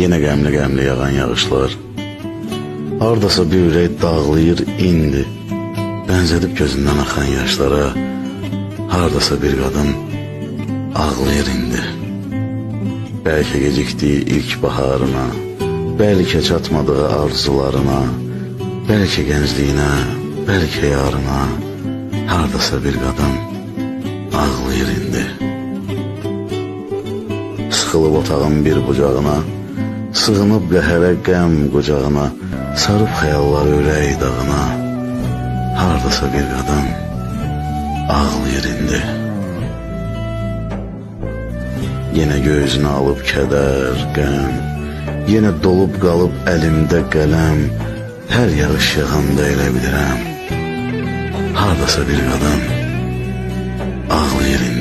Yine qəmli qəmli yağan yağışlar. Hardasa bir ürək dağlayır indi. Bənzədib gözündən axan yaşlara. Hardasa bir qadın ağlayır indi. Bəlkə gecikdiyi ilk baharına, bəlkə çatmadığı arzularına, bəlkə gəncliyinə, bəlkə yarına. Hardasa bir qadın ağlayır indi. Sıxılıb otağın bir bucağına, sığınıb qəhərə qəm qucağına, sarıb xəyallar ürək dağına. Hardasa bir qadın ağlayır indi. Yenə göğsünə alıb kədər, qəm, yenə dolub qalıb əlimdə qələm, hər yağış yağanda elə bilirəm. Hardasa bir qadın ağlayır indi.